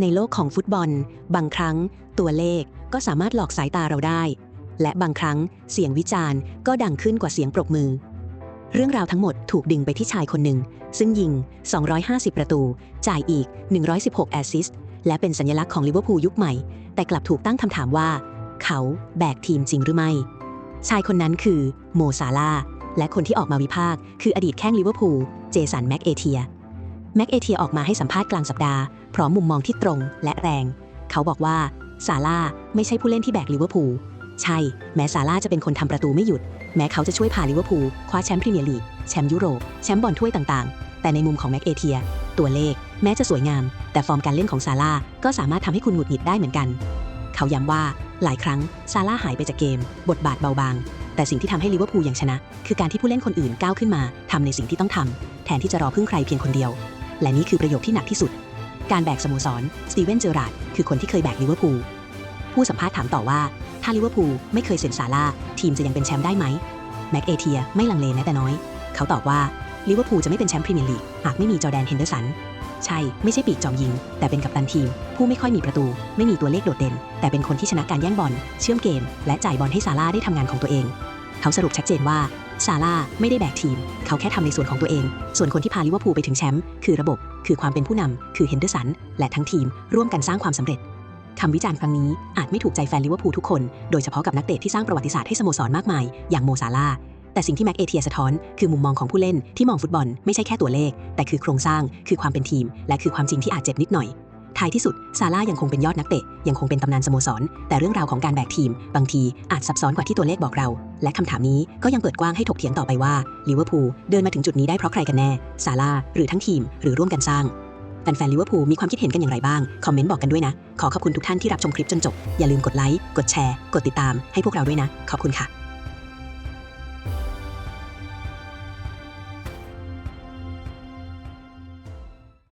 ในโลกของฟุตบอล บางครั้ง ตัวเลขก็สามารถหลอกสายตาเราได้ และบางครั้งเสียงวิจารณ์ก็ดังขึ้นกว่าเสียงปรบมือ เรื่องราวทั้งหมดถูกดึงไปที่ชายคนหนึ่ง ซึ่งยิง 250 ประตู จ่ายอีก 116 แอสซิสต์และเป็นสัญลักษณ์ของลิเวอร์พูลยุคใหม่ แต่กลับถูกตั้งคำถามว่า เขาแบกทีมจริงหรือไม่ ชายคนนั้นคือโมซาลาและคนที่ออกมาวิพากษ์คืออดีตแข้งลิเวอร์พูลเจสันแม็กเอเทีย แม็กเอเทียออกมาให้สัมภาษณ์กลางสัปดาห์ พร้อมมุมมองที่ตรงและแรง เขาบอกว่าซาร่าไม่ใช่ผู้เล่นที่แบกลิเวอร์พูลใช่ แม้ซาร่าจะเป็นคนทำประตูไม่หยุด แม้เขาจะช่วยพาลิเวอร์พูลคว้าแชมป์พรีเมียร์ลีกแชมป์ยุโรปแชมป์บอลถ้วยต่างๆ แต่ในมุมของแม็กเอเทีย ตัวเลข แม้จะสวยงาม แต่ฟอร์มการเล่นของซาร่าก็สามารถทำให้คุณหงุดหงิดได้เหมือนกัน เขาย้ำว่าหลายครั้งซาร่าห์หายไปจากเกม บทบาทเบาบาง แต่สิ่งที่ทำให้ลิเวอร์พูลยังชนะ คือการที่ผู้เล่นคนอื่นก้าวขึ้นมาทำในสิ่งที่ต้องทำแทนที่จะรอพึ่งใครเพียงคนเดียว และนี่คือประโยคที่หนักที่สุด การแบกสโมสร สตีเวนเจอราร์ดคือคนที่เคยแบกลิเวอร์พูล ผู้สัมภาษณ์ถามต่อว่า ถ้าลิเวอร์พูลไม่เคยเซ็นซาร่าทีมจะยังเป็นแชมป์ได้ไหม แม็กเอเทียไม่ลังเลแม้แต่น้อย เขาตอบว่าลิเวอร์พูลจะไม่เป็นแชมป์พรีเมียร์ลีกหากไม่มีจอแดนเฮนเดอร์สัน ใช่ ไม่ใช่ปีกจอมยิง แต่เป็นกัปตันทีม ผู้ไม่ค่อยมีประตู ไม่มีตัวเลขโดดเด่น แต่เป็นคนที่ชนะการแย่งบอล เชื่อมเกม และจ่ายบอลให้ซาร่าได้ทำงานของตัวเอง เขาสรุปชัดเจนว่าซาร่าไม่ได้แบกทีม เขาแค่ทำในส่วนของตัวเอง ส่วนคนที่พาลิเวอร์พูลไปถึงแชมป์คือระบบ คือความเป็นผู้นำคือเฮนเดอร์สัน และทั้งทีม ร่วมกันสร้างความสำเร็จคำวิจารณ์ครั้งนี้อาจไม่ถูกใจแฟนลิเวอร์พูลทุกคน โดยเฉพาะกับนักเตะที่สร้างประวัติศาสตร์ให้สโมสรมากมาย อย่างโมซาลาแต่สิ่งที่แม็กเอเทียสะท้อน คือมุมมองของผู้เล่นที่มองฟุตบอล ไม่ใช่แค่ตัวเลข แต่คือโครงสร้าง คือความเป็นทีม และคือความจริงที่อาจเจ็บนิดหน่อย ท้ายที่สุดซาร่ายังคงเป็นยอดนักเตะ ยังคงเป็นตำนานสโมสร แต่เรื่องราวของการแบกทีม บางทีอาจซับซ้อนกว่าที่ตัวเลขบอกเรา และคำถามนี้ก็ยังเปิดกว้างให้ถกเถียงต่อไปว่าลิเวอร์พูลเดินมาถึงจุดนี้ได้เพราะใครกันแน่ซาร่าหรือทั้งทีม หรือร่วมกันสร้างแฟนๆลิเวอร์พูลมีความคิดเห็นกันอย่างไรบ้าง คอมเมนต์บอกกันด้วยนะ ขอขอบคุณทุกท่านที่รับชมคลิปจนจบ อย่าลืมกดไลค์ กดแชร์ กดติดตามให้พวกเราด้วยนะ ขอบคุณค่ะ